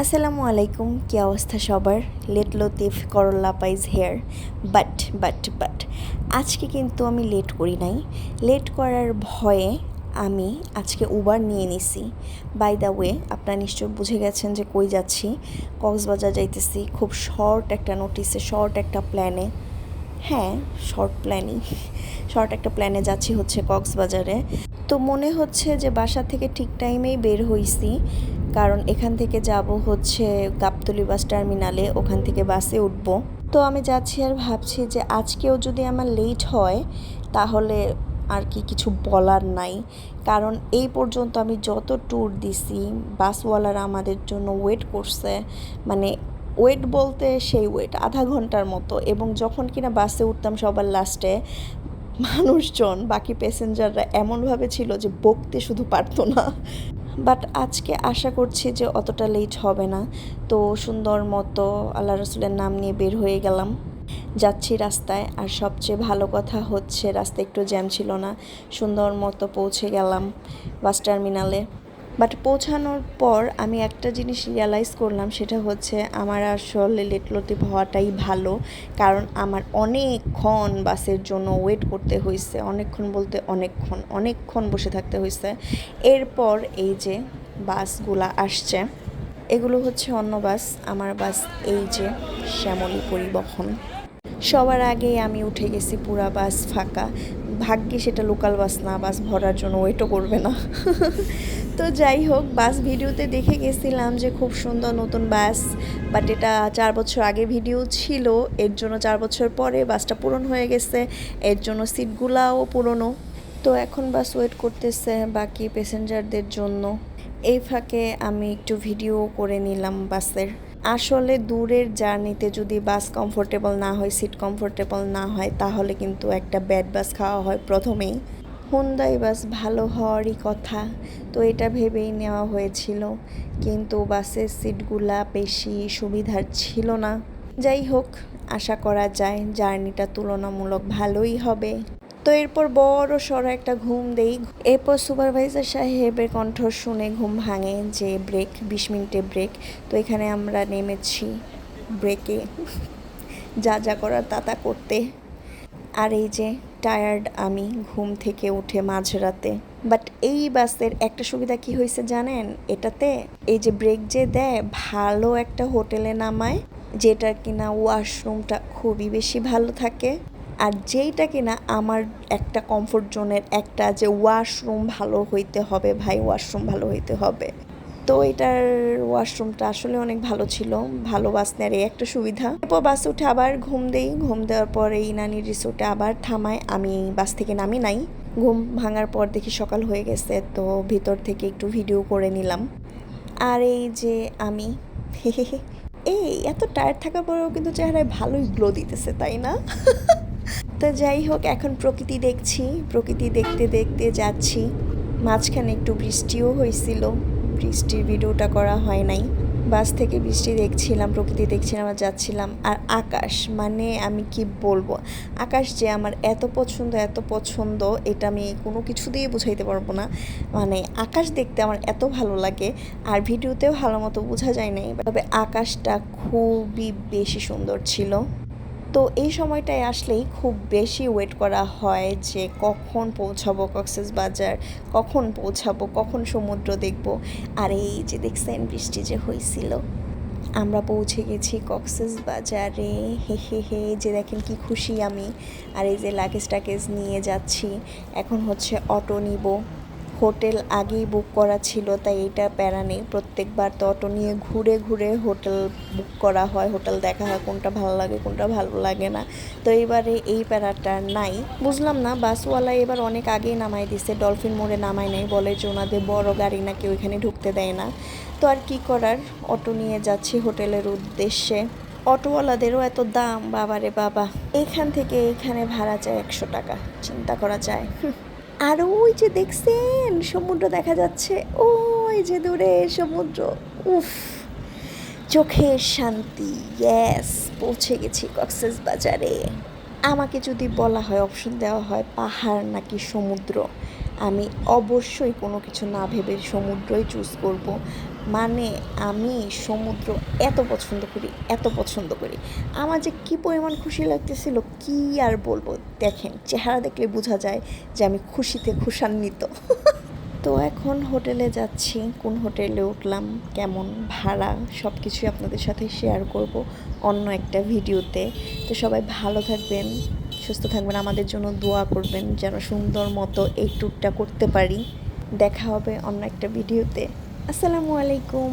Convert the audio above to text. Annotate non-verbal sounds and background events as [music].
আসসালামু আলাইকুম, কি অবস্থা সবার? লেট লতিফ করল্লা পাইজ হেয়ার বাট বাট বাট আজকে কিন্তু আমি লেট করি নাই। লেট করার ভয়ে আমি আজকে উবার নিয়ে নিছি। বাই দ্য ওয়ে আপনারা নিশ্চয় বুঝে গেছেন যে কই যাচ্ছি। কক্সবাজার যাইতেছি, খুব শর্ট একটা নোটিসে শর্ট একটা প্ল্যানে হ্যাঁ শর্ট প্ল্যানই শর্ট একটা প্ল্যানে যাচ্ছি হচ্ছে কক্সবাজারে। তো মনে হচ্ছে যে বাসা থেকে ঠিক টাইমেই বের হইছি। কারণ এখান থেকে যাব হচ্ছে গাবতলি বাস টার্মিনালে, ওখান থেকে বাসে উঠব। তো আমি যাচ্ছি আর ভাবছি যে আজকেও যদি আমার লেট হয়, তাহলে আর কি কিছু বলার নাই। কারণ এই পর্যন্ত আমি যত ট্যুর দিছি, বাসওয়ালারা আমাদের জন্য ওয়েট করছে মানে ওয়েট বলতে সেই ওয়েট আধা ঘণ্টার মতো। এবং যখন কিনা বাসে উঠতাম সবার লাস্টে মানুষজন, বাকি প্যাসেঞ্জাররা এমনভাবে ছিল যে বকতে শুধু পারতো না। বাট আজকে আশা করছি যে অতটা লেট হবে না। তো সুন্দর মতো আল্লাহ রসুলের নাম নিয়ে বের হয়ে গেলাম। যাচ্ছি রাস্তায়, আর সবচেয়ে ভালো কথা হচ্ছে রাস্তা একটু জ্যাম ছিল না। সুন্দর মতো পৌঁছে গেলাম বাস টার্মিনালে বাট পৌঁছানোর পর আমি একটা জিনিস রিয়ালাইজ করলাম, সেটা হচ্ছে আমার আসলে লেটলতিফ হওয়াটাই ভালো। কারণ আমার অনেকক্ষণ বাসের জন্য ওয়েট করতে হয়েছে অনেকক্ষণ বলতে অনেকক্ষণ অনেকক্ষণ বসে থাকতে হয়েছে এরপর এই যে বাসগুলা আসছে, এগুলো হচ্ছে অন্য বাস, আমার বাস এই যে শ্যামলী পরিবহন। সবার আগে আমি উঠে গেছি পুরা বাস ফাঁকা। ভাগ্যে সেটা লোকাল বাস না, বাস ভরার জন্য ওয়েটও করবে না। [laughs] তো যাই হোক, বাস ভিডিওতে দেখে গেছিলাম যে খুব সুন্দর নতুন বাস বাট এটা চার বছর আগে ভিডিও ছিল, এর জন্য চার বছর পরে বাসটা পূরণ হয়ে গেছে, এর জন্য সিটগুলাও পুরনো। তো এখন বাস ওয়েট করতেছে বাকি প্যাসেঞ্জারদের জন্য। এই ফাঁকে আমি একটু ভিডিও করে নিলাম বাসের। আসলে দূরের জার্নিতে যদি বাস কমফোর্টেবল না হয় সিট কমফোর্টেবল না হয়, তাহলে কিন্তু একটা ব্যাড বাস খাওয়া হয় প্রথমেই। হুন্দাই বাস ভালো হওয়ারই কথা, তো এটা ভেবেই নেওয়া হয়েছিল। কিন্তু বাসের সিটগুলা বেশি সুবিধার ছিল না। যাই হোক, আশা করা যায়, জার্নিটা তুলনামূলক ভালোই হবে। তো এরপর বড় সড়ো একটা ঘুম দেই। এরপর সুপারভাইজার সাহেবের কণ্ঠ শুনে ঘুম ভাঙে যে ব্রেক, বিশ মিনিটে ব্রেক। তো এখানে আমরা নেমেছি ব্রেকে। যা যা করার তা তা করতে। আর এই যে টায়ার্ড আমি ঘুম থেকে উঠে মাঝরাতে। বাট এই বাসের একটা সুবিধা কি হয়েছে জানেন? এটাতে এই যে ব্রেক যে দেয়, ভালো একটা হোটেলে নামায়, যেটা কিনা ওয়াশরুমটা খুবই বেশি ভালো থাকে। আর যেইটা কিনা আমার একটা কমফোর্ট জোনের একটা যে ওয়াশরুম ভালো হইতে হবে ভাই ওয়াশরুম ভালো হইতে হবে। তো এটার ওয়াশরুমটা আসলে অনেক ভালো ছিল, ভালো বাস নেয়ার এই একটা সুবিধা। এরপর বাসে উঠে আবার ঘুম দেই, ঘুম দেওয়ার পর এই নানির রিসোর্টে আবার থামায়, আমি বাস থেকে নামি নাই। ঘুম ভাঙার পর দেখি সকাল হয়ে গেছে, তো ভিতর থেকে একটু ভিডিও করে নিলাম। আর এই যে আমি, [laughs] এই এত টায়ার্ড থাকার পরেও কিন্তু চেহারায় ভালোই গ্লো দিতেছে, তাই না? [laughs] তো যাই হোক, এখন প্রকৃতি দেখছি। প্রকৃতি দেখতে দেখতে যাচ্ছি। মাঝখানে একটু বৃষ্টিও হয়েছিল বৃষ্টির ভিডিওটা করা হয় নাই। বাস থেকে বৃষ্টি দেখছিলাম, প্রকৃতি দেখছিলাম আর যাচ্ছিলাম। আর আকাশ মানে আমি কি বলব? আকাশ যে আমার এত পছন্দ এত পছন্দ, এটা আমি কোনো কিছু দিয়ে বুঝাইতে পারব না। মানে আকাশ দেখতে আমার এত ভালো লাগে, আর ভিডিওতেও ভালো মতো বোঝা যায় নাই। তবে আকাশটা খুবই বেশি সুন্দর ছিল। তো এই সময়টায় আসলেই খুব বেশি ওয়েট করা হয় যে কখন পৌঁছাবো কক্সেস বাজার, কখন পৌঁছাবো, কখন সমুদ্র দেখব। আর এই যে দেখছেন বৃষ্টি যে হয়েছিল আমরা পৌঁছে গেছি কক্সেস বাজারে। হে হে হে, যে দেখেন কি খুশি আমি। আর এই যে লাগেজ টাকেজ নিয়ে যাচ্ছি। এখন হচ্ছে অটো নিব। হোটেল আগেই বুক করা ছিল, তাই এটা প্যারা নেই। প্রত্যেকবার তো অটো নিয়ে ঘুরে ঘুরে হোটেল বুক করা হয়, হোটেল দেখা হয়, কোনটা ভালো লাগে, কোনটা ভালো লাগে না। তো এবারে এই প্যারাটা নাই। বুঝলাম না, বাসওয়ালা এবার অনেক আগেই নামাই দিছে, ডলফিন মোড়ে নামাই নেই, বলে যে ওনাদের বড় গাড়ি নাকি ওইখানে ঢুকতে দেয় না। তো আর কি করার? অটো নিয়ে যাচ্ছি হোটেলের উদ্দেশ্যে। অটোওয়ালাদেরও এত দাম, বাবারে বাবা। এখান থেকে এখানে ভাড়া চায় একশো টাকা, চিন্তা করা যায়। আর ওই যে দেখছেন, সমুদ্র দেখা যাচ্ছে। ওই যে দূরে সমুদ্র। উফ, চোখের শান্তি। গ্যাস পৌঁছে গেছি কক্সেস বাজারে। আমাকে যদি বলা হয় অপশন দেওয়া হয় পাহাড় নাকি সমুদ্র। আমি অবশ্যই কোনো কিছু না ভেবে সমুদ্রই চুজ করব। মানে আমি সমুদ্র এত পছন্দ করি, এত পছন্দ করি। আমার যে কী পরিমাণ খুশি লাগতেছিল কি আর বলব? দেখেন, চেহারা দেখলে বোঝা যায় যে আমি খুশিতে খুশান্বিত। তো এখন হোটেলে যাচ্ছি, কোন হোটেলে উঠলাম, কেমন ভাড়া সব কিছুই আপনাদের সাথে শেয়ার করব অন্য একটা ভিডিওতে তো সবাই ভালো থাকবেন। সুস্থ থাকবেন, আমাদের জন্য দোয়া করবেন, যেন সুন্দর মতো এই ট্যুরটা করতে পারি। দেখা হবে অন্য একটা ভিডিওতে আসসালামু আলাইকুম।